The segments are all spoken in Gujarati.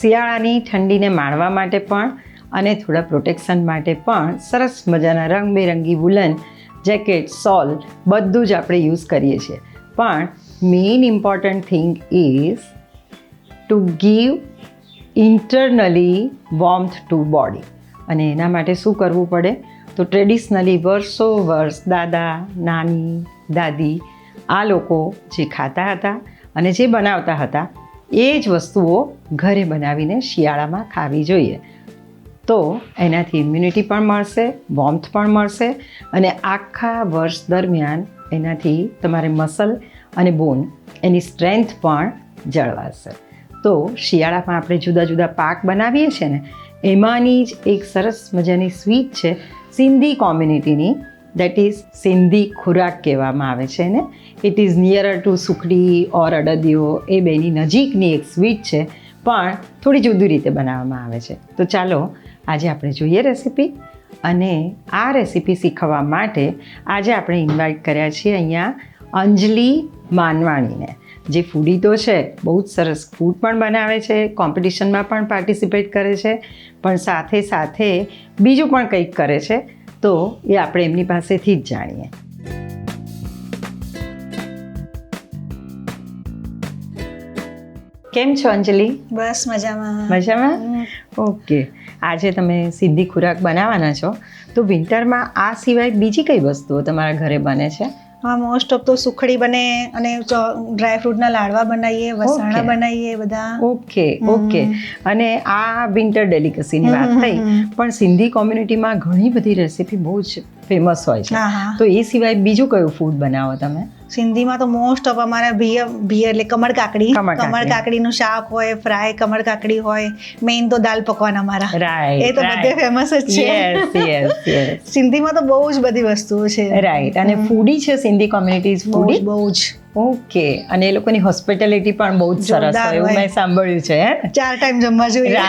શિયાળાની ઠંડીને માણવા માટે પણ અને થોડા પ્રોટેક્શન માટે પણ સરસ મજાના રંગબેરંગી વુલન જેકેટ સોલ બધું જ આપણે યુઝ કરીએ છીએ. પણ main important thing is to give internally warmth to body અને એના માટે શું કરવું પડે? તો ટ્રેડિશનલી વર્ષો વર્ષ દાદા, નાની, દાદી આ લોકો જે ખાતા હતા અને જે બનાવતા હતા એ જ વસ્તુઓ ઘરે બનાવીને શિયાળામાં ખાવી જોઈએ. તો એનાથી ઇમ્યુનિટી પણ મળશે વોર્મથ પણ મળશે અને આખા વર્ષ દરમિયાન એનાથી તમારે મસલ અને બોન એની સ્ટ્રેન્થ પણ જળવાશે. તો શિયાળામાં આપણે જુદા જુદા પાક બનાવીએ છીએ ને, એમાંની જ એક સરસ મજાની સ્વીટ છે સિંધી કોમ્યુનિટીની દેટ ઇઝ સિંધી ખોરાક કહેવામાં આવે છે ને it is nearer to sukhdi or adadiya. એ બેની નજીકની એક સ્વીટ છે, પણ થોડી જુદી રીતે બનાવવામાં આવે છે. તો ચાલો, આજે આપણે જોઈએ રેસીપી અને આ રેસીપી શીખવવા માટે આજે આપણે ઇન્વાઇટ કર્યા છીએ અહીંયા અંજલિ માનવાણીને, જે ફૂડી તો છે, બહુ જ સરસ ફૂડ પણ બનાવે છે કોમ્પિટિશનમાં પણ પાર્ટિસિપેટ કરે છે, પણ સાથે સાથે બીજું પણ કંઈક કરે છે. તો એ આપણે એમની પાસેથી જ જાણીએ. કેમ છો અંજલિ? બસ મજામાં. મજામાં? ઓકે. આજે તમે સીધી ખોરાક બનાવવાના છો. તો વિન્ટરમાં આ સિવાય બીજી કઈ વસ્તુઓ તમારા ઘરે બને છે? હા મોસ્ટ ઓફ તો સુખડી બને અને ડ્રાય ફ્રૂટના લાડવા બનાવીએ વસાણા બનાવીએ બધા. Okay okay. અને આ વિન્ટર ડેલિકસીની વાત થઈ પણ સિંધી કોમ્યુનિટીમાં ઘણી બધી રેસીપી બહુ જ ફેમસ હોય છે. તો એ સિવાય બીજું કયું ફૂડ બનાવો તમે? સિંધીમાં તો મોસ્ટ ઓફ અમારા ભીય ભીય એટલે કમળ કાકડી. કમળ કાકડી. કમળ કાકડીનું શાક હોય ફ્રાય કમળ કાકડી હોય મેઇન તો દાલ પકવાન અમારા. એ તો બધે ફેમસ જ છે. સિંધીમાં તો બહુ જ બધી વસ્તુઓ છે. રાઈટ અને ફૂડી છે સિંધી કોમ્યુનિટીઝ ફૂડી બહુ જ. ઓકે. અને એ લોકોની હોસ્પિટાલિટી પણ બહુ જ સરસ હોય એવું મેં સાંભળ્યું છે હે? ચાર ટાઈમ જમવા જોઈએ.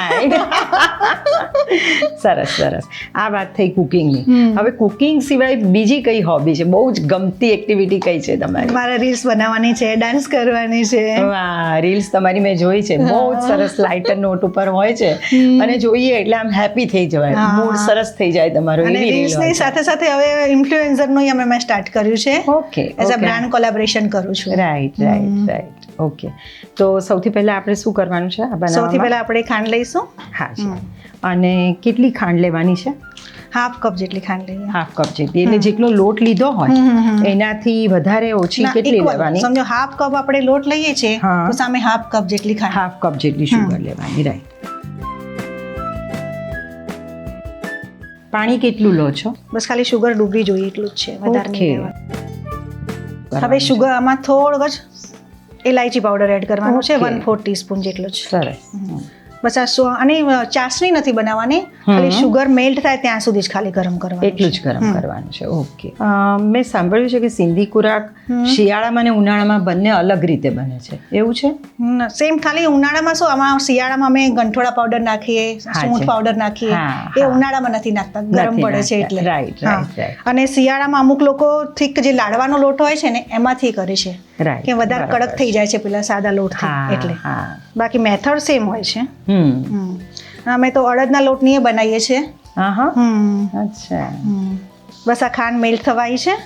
સરસ સરસ. આ વાત થઈ કુકિંગની. હવે કુકિંગ સિવાય બીજી કઈ હોબી છે? બહુ જ ગમતી એક્ટિવિટી કઈ છે તમારી? મારે રીલ્સ બનાવવાની છે ડાન્સ કરવાની છે. વાહ રીલ્સ તમારી મેં જોઈ છે. બહુ જ સરસ લાઇટર નોટ ઉપર હોય છે. અને જોઈએ એટલે આમ હેપી થઈ જવાય. મૂડ સરસ થઈ જાય તમારો એવી રીલ્સની સાથે સાથે હવે ઇન્ફ્લુએન્સરનું અમે મેં સ્ટાર્ટ કર્યું છે. Okay as a brand collaboration કરું છું રાઈટ રાઈટ રાઈટ ઓકે તો સૌથી પહેલા આપણે શું કરવાનું છે? આ સૌથી પહેલા આપણે ખાંડ લઈશું. હા છે. અને કેટલી ખાંડ લેવાની છે? હાફ કપ જેટલી ખાંડ લઈએ. હાફ કપ જેટલી. એટલે જેટલો લોટ લીધો હોય. એનાથી વધારે ઓછી કેટલી લેવાની? સમજો હાફ કપ આપણે લોટ લઈએ છીએ તો સામે હાફ કપ જેટલી ખાંડ. હાફ કપ જેટલી શુગર લેવાની રાઈટ પાણી કેટલું લો છો? બસ ખાલી શુગર ડૂબવી જોઈએ એટલું જ છે વધારે. નહીં. હવે શુગર આમાં થોડોક જ ઇલાયચી પાવડર એડ કરવાનો છે. વન ફોર ટીસ્પૂન જેટલો જ. સરસ. બસ આ સો- અને ચાસણી નથી બનાવવાની. ખાલી શુગર મેલ્ટ થાય ત્યાં સુધી જ ખાલી ગરમ કરવાનું એટલું જ ગરમ કરવાનું છે. ઓકે મેં સાંભળ્યું છે કે સિંધી ખોરાક શિયાળામાં અને ઉનાળામાં બંને અલગ રીતે બને છે. એવું છે? સેમ ખાલી ઉનાળામાં શું આમાં શિયાળામાં અમે ગંઠોડા પાવડર નાખીએ સૂંઠ પાવડર નાખીએ એ ઉનાળામાં નથી નાખતા ગરમ પડે છે એટલે. Right right. અને શિયાળામાં અમુક લોકો થીક જે લાડવાનો લોટ હોય છે ને એમાંથી કરે છે. કે વધારે કડક થઈ જાય છે પેલા સાદા લોટ એટલે. બાકી મેથડ સેમ હોય છે. હમ. અમે તો અડદના લોટની એ બનાવીએ છીએ. હા હા અચ્છા. હમ. બસ આ ખાંડ મેલ્ટ થવાઈ છે.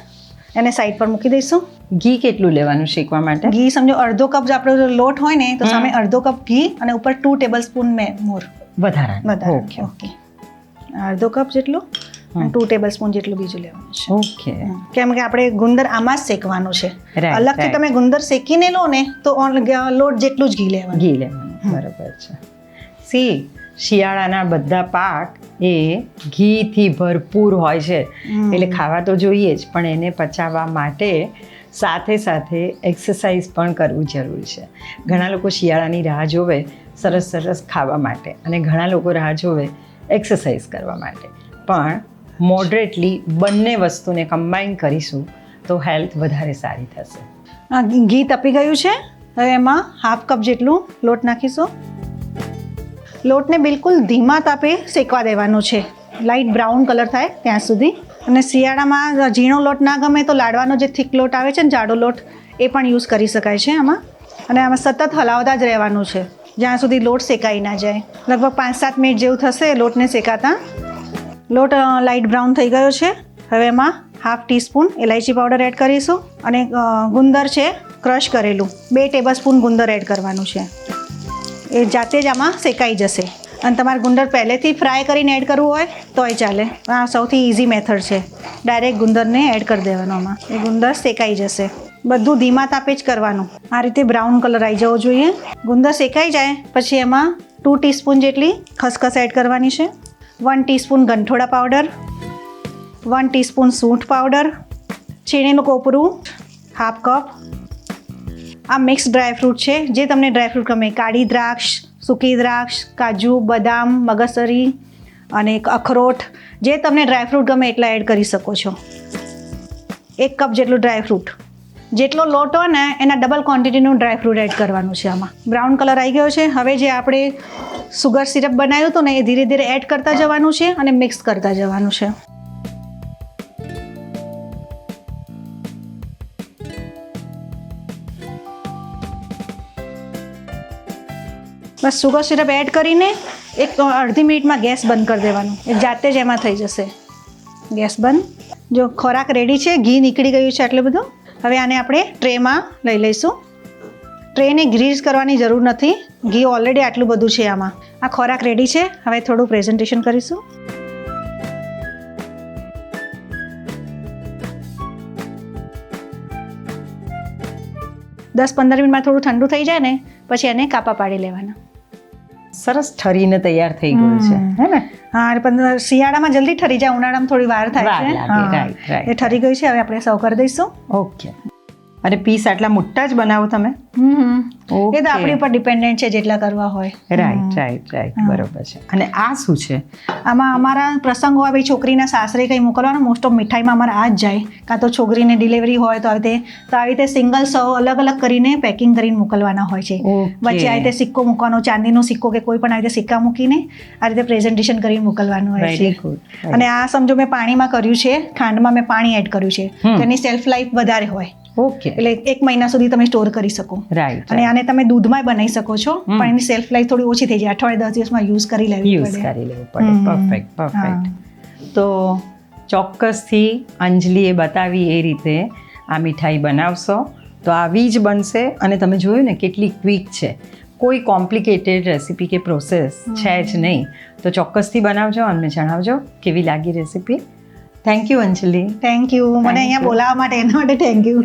એને સાઈડ પર મૂકી દઈશું. ઘી કેટલું લેવાનું શેકવા માટે? ઘી સમજો અડધો કપ જો આપણો લોટ હોય ને તો સામે અડધો કપ ઘી અને ઉપર ટુ ટેબલ સ્પૂન મોર. વધારાનું વધારે. ઓકે. ઓકે. અડધો કપ જેટલું ટુ ટેબલ સ્પૂન જેટલું બીજું લેવાનું છે. ઓકે. કેમ કે આપણે ગુંદર આમાં જ શેકવાનું છે. અલગથી તમે ગુંદર શેકીને લો ને તો ઓન- લોટ જેટલું જ ઘી લેવાનું. ઘી લેવાનું. બરાબર છે. સી. શિયાળાના બધા પાક એ ઘીથી ભરપૂર હોય છે. એટલે ખાવા તો જોઈએ જ પણ એને પચાવવા માટે સાથે સાથે એક્સરસાઇઝ પણ કરવું જરૂરી છે. ઘણા લોકો શિયાળાની રાહ જોવે સરસ સરસ ખાવા માટે અને ઘણા લોકો રાહ જોવે એક્સરસાઇઝ કરવા માટે. પણ મોડરેટલી બંને વસ્તુને કમ્બાઈન કરીશું તો હેલ્થ વધારે સારી થશે. ઘી તપી ગયું છે? હવે એમાં હાફ કપ જેટલું લોટ નાખીશું. લોટને બિલકુલ ધીમા તાપે શેકવા દેવાનું છે. લાઇટ બ્રાઉન કલર થાય ત્યાં સુધી. અને શિયાળામાં ઝીણો લોટ ના ગમે તો લાડવાનો જે થીક લોટ આવે છે ને જાડો લોટ, એ પણ યુઝ કરી શકાય છે આમાં. અને આમાં સતત હલાવતા જ રહેવાનું છે. જ્યાં સુધી લોટ શેકાઈ ના જાય. લગભગ પાંચ સાત મિનિટ જેવું થશે લોટને શેકાતા. લોટ લાઇટ બ્રાઉન થઈ ગયો છે. હવે એમાં હાફ ટીસ્પૂન ઇલાયચી પાવડર એડ કરીશું. અને ગુંદર છે ક્રશ કરેલું. બે ટેબલ સ્પૂન ગુંદર એડ કરવાનું છે. એ જાતે જ આમાં શેકાઈ જશે. અને તમારે ગુંદર પહેલેથી ફ્રાય કરીને એડ કરવું હોય, તોય ચાલે. આ સૌથી ઇઝી મેથડ છે. ડાયરેક્ટ ગુંદરને એડ કરી દેવાનો આમાં. એ ગુંદર શેકાઈ જશે. બધું ધીમા તાપે જ કરવાનું. આ રીતે બ્રાઉન કલર આવી જવો જોઈએ. ગુંદર શેકાઈ જાય, પછી એમાં ટુ ટીસ્પૂન જેટલી ખસખસ એડ કરવાની છે. વન ટીસ્પૂન ગંઠોડા પાવડર વન ટીસ્પૂન સૂંઠ પાવડર છીણીનું કોપરું. હાફ કપ આ મિક્સ ડ્રાયફ્રૂટ છે, જે તમને ડ્રાયફ્રૂટ ગમે. કાળી દ્રાક્ષ, સૂકી દ્રાક્ષ, કાજુ, બદામ, મગસરી અને અખરોટ, જે તમને ડ્રાયફ્રૂટ ગમે એટલા એડ કરી શકો છો. એક કપ જેટલું ડ્રાયફ્રૂટ જેટલો લોટ ને, એના ડબલ ક્વોન્ટિટીનું ડ્રાયફ્રૂટ એડ કરવાનું છે આમાં. બ્રાઉન કલર આવી ગયો છે. હવે જે આપણે સુગર સિરપ બનાવ્યું હતું ને, એ ધીરે ધીરે એડ કરતા જવાનું છે અને મિક્સ કરતા જવાનું છે. બસ સુગર સિરપ એડ કરીને એક અડધી મિનિટમાં ગેસ બંધ કરી દેવાનું. એ જાતે જ એમાં થઈ જશે. ગેસ બંધ. જો ખોરાક રેડી છે, ઘી નીકળી ગયું છે એટલું બધું, હવે આને આપણે ટ્રેમાં લઈ લઈશું. ટ્રેને ગ્રીસ કરવાની જરૂર નથી. ઘી ઓલરેડી આટલું બધું છે આમાં. આ ખોરાક રેડી છે. હવે થોડું પ્રેઝન્ટેશન કરીશું. દસ પંદર મિનિટમાં થોડું ઠંડુ થઈ જાય ને, પછી એને કાપા પાડી લેવાના. સરસ ઠરીને તૈયાર થઈ ગયું છે હે ને? હા પણ શિયાળામાં જલ્દી ઠરી જાય ઉનાળામાં થોડી વાર થાય છે. એ ઠરી ગઈ છે હવે આપણે સર્વ કરી દઈશું. ઓકે અને પીસ આટલા મોટા જ બનાવો તમે. એ તો આપણી ઉપર ડિપેન્ડન્ટ છે જેટલા કરવા હોય. રાઈટ રાઈટ રાઈટ બરોબર છે. અને આ શું છે? આમાં અમારા પ્રસંગ હોય ભાઈ છોકરીના સાસરે કંઈ મોકલવાનો? મોસ્ટ ઓફ મીઠાઈમાં અમારા આ જ જાય. કાં તો છોકરીને ડિલિવરી હોય તો આવી રીતે તો આવી રીતે સિંગલ સૌ અલગ અલગ કરીને પેકિંગ કરીને મોકલવાના હોય છે. વચ્ચે આ રીતે સિક્કો મૂકવાનો ચાંદીનો સિક્કો કે કોઈ પણ આવી રીતે સિક્કા મૂકીને આ રીતે પ્રેઝન્ટેશન કરીને મોકલવાનું હોય છે. અને આ સમજો મેં પાણીમાં કર્યું છે. ખાંડમાં મેં પાણી એડ કર્યું છે. તેની સેલ્ફ લાઈફ વધારે હોય. ઓકે એટલે એક મહિના સુધી તમે સ્ટોર કરી શકો. રાઈટ અને આને તમે દૂધમાં બનાવી શકો છો પણ એની સેલ્ફ લાઈફ થોડી ઓછી થઈ જાય. અઠવાડિયે દસ દિવસમાં યુઝ કરી લેવી યુઝ કરી લેવું પડે. પરફેક્ટ પરફેક્ટ તો ચોક્કસથી અંજલીએ બતાવી એ રીતે આ મીઠાઈ બનાવશો. તો આવી જ બનશે અને તમે જોયું ને કેટલી ક્વિક છે. કોઈ કોમ્પ્લિકેટેડ રેસીપી કે પ્રોસેસ છે જ નહીં. તો ચોક્કસથી બનાવજો અમને જણાવજો કેવી લાગી recipe thank you Anjali thank you મને અહીંયા બોલાવવા માટે એના માટે થેન્ક યુ